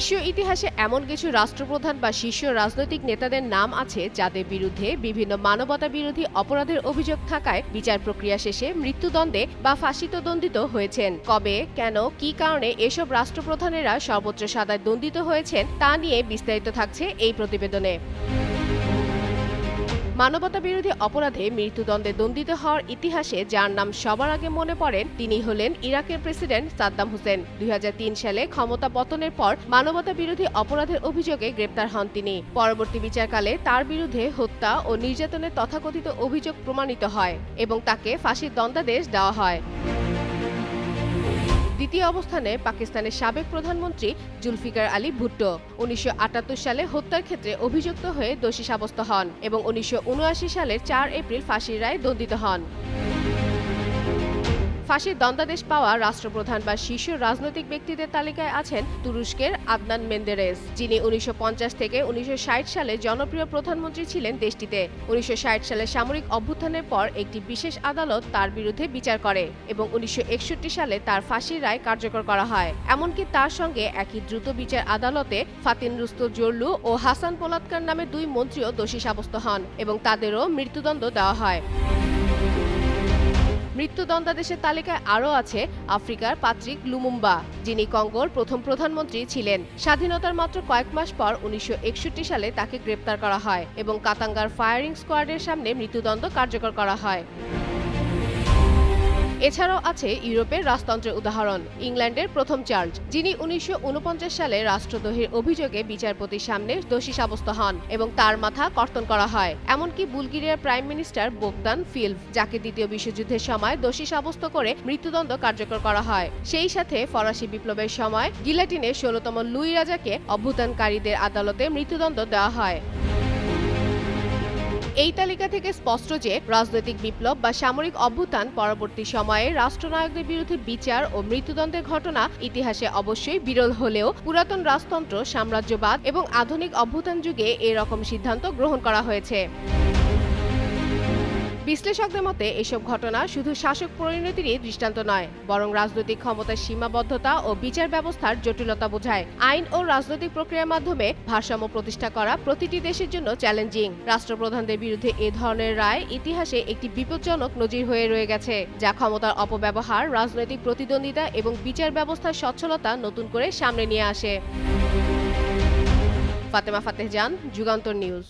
বিশ্ব ইতিহাসে এমন কিছু রাষ্ট্রপ্রধান বা শীর্ষ রাজনৈতিক নেতাদের নাম আছে যাদের বিরুদ্ধে বিভিন্ন মানবতা বিরোধী অপরাধের অভিযোগ থাকায় বিচার প্রক্রিয়া শেষে মৃত্যুদণ্ডে বা ফাঁসিতে দণ্ডিত হয়েছেন। কবে, কেন, কি কারণে এসব রাষ্ট্রপ্রধানেরা সর্বোচ্চ সাদায় দণ্ডিত হয়েছেন তা নিয়ে বিস্তারিত থাকছে এই প্রতিবেদনে। মানবতা বিরোধী অপরাধে মৃত্যুদণ্ডে দণ্ডিত হওয়ার ইতিহাসে যার নাম সবার আগে মনে পড়েন তিনি হলেন ইরাকের প্রেসিডেন্ট সাদ্দাম হোসেন। দুই হাজার তিন সালে ক্ষমতা পতনের পর মানবতা বিরোধী অপরাধের অভিযোগে গ্রেপ্তার হন তিনি। পরবর্তী বিচারকালে তার বিরুদ্ধে হত্যা ও নির্যাতনের তথাকথিত অভিযোগ প্রমাণিত হয় এবং তাকে ফাঁসির দণ্ডাদেশ দেওয়া হয়। দ্বিতীয় অবস্থানে পাকিস্তানের সাবেক প্রধানমন্ত্রী জুলফিকার আলী ভুট্টো উনিশশো আটাত্তর সালে হত্যার ক্ষেত্রে অভিযুক্ত হয়ে দোষী সাব্যস্ত হন এবং উনিশশো উনআশি সালের চার এপ্রিল ফাঁসির রায় দণ্ডিত হন। ফাঁসির দণ্ডাদেশ পাওয়া রাষ্ট্রপ্রধান বা শীর্ষ রাজনৈতিক ব্যক্তিদের তালিকায় আছেন তুরস্কের আদনান মেন্দেরেস, যিনি উনিশশো পঞ্চাশ থেকে উনিশশো ষাট সালে জনপ্রিয় প্রধানমন্ত্রী ছিলেন দেশটিতে। উনিশশো ষাট সালে সামরিক অভ্যুত্থানের পর একটি বিশেষ আদালত তার বিরুদ্ধে বিচার করে এবং উনিশশো একষট্টি সালে তার ফাঁসির রায় কার্যকর করা হয়। এমনকি তার সঙ্গে একই দ্রুত বিচার আদালতে ফাতিন রুস্তো জোরলু ও হাসান পোলাৎকার নামে দুই মন্ত্রীও দোষী সাব্যস্ত হন এবং তাদেরও মৃত্যুদণ্ড দেওয়া হয়। মৃত্যুদণ্ডাদেশের তালিকায় আরও আছে আফ্রিকার পাত্রিক লুমুম্বা, যিনি কঙ্গোর প্রথম প্রধানমন্ত্রী ছিলেন। স্বাধীনতার মাত্র কয়েক মাস পর উনিশশো একষট্টি সালে তাকে গ্রেপ্তার করা হয় এবং কাতাঙ্গার ফায়ারিং স্কোয়াডের সামনে মৃত্যুদণ্ড কার্যকর করা হয়। এছাড়াও আছে ইউরোপের রাজতন্ত্রের উদাহরণ, ইংল্যান্ডের প্রথম চার্লস যিনি উনিশশো ঊনপঞ্চাশ সালে রাষ্ট্রদ্রোহের অভিযোগে বিচারপতির সামনে দোষী সাব্যস্ত হন এবং তার মাথা কর্তন করা হয়। এমনকি বুলগেরিয়ার প্রাইম মিনিস্টার বোগদান ফিল্ভ যাকে দ্বিতীয় বিশ্বযুদ্ধের সময় দোষী সাব্যস্ত করে মৃত্যুদণ্ড কার্যকর করা হয়। সেই সাথে ফরাসি বিপ্লবের সময় গিলাটিনে ষোলতম লুই রাজাকে অভ্যুত্থানকারীদের আদালতে মৃত্যুদণ্ড দেওয়া হয়। এই তালিকা থেকে স্পষ্ট যে রাজনৈতিক বিপ্লব বা সামরিক অভ্যুত্থান পরবর্তী সময়ে রাষ্ট্রনায়কদের বিরুদ্ধে বিচার ও মৃত্যুদণ্ডের ঘটনা ইতিহাসে অবশ্যই বিরল হলেও পুরাতন রাজতন্ত্র, সাম্রাজ্যবাদ এবং আধুনিক অভ্যুত্থান যুগে এরকম সিদ্ধান্ত গ্রহণ করা হয়েছে। বিশ্লেষকদের মতে, এসব ঘটনা শুধু শাসক পরিণতিরই দৃষ্টান্ত নয়, বরং রাজনৈতিক ক্ষমতার সীমাবদ্ধতা ও বিচার ব্যবস্থার জটিলতা বোঝায়। আইন ও রাজনৈতিক প্রক্রিয়ার মাধ্যমে ভারসাম্য প্রতিষ্ঠা করা প্রতিটি দেশের জন্য চ্যালেঞ্জিং। রাষ্ট্রপ্রধানদের বিরুদ্ধে এ ধরনের রায় ইতিহাসে একটি বিপজ্জনক নজির হয়ে রয়ে গেছে, যা ক্ষমতার অপব্যবহার, রাজনৈতিক প্রতিদ্বন্দ্বিতা এবং বিচার ব্যবস্থার সচ্ছলতা নতুন করে সামনে নিয়ে আসে। ফাতেমা ফাতেহ জান, যুগান্তর নিউজ।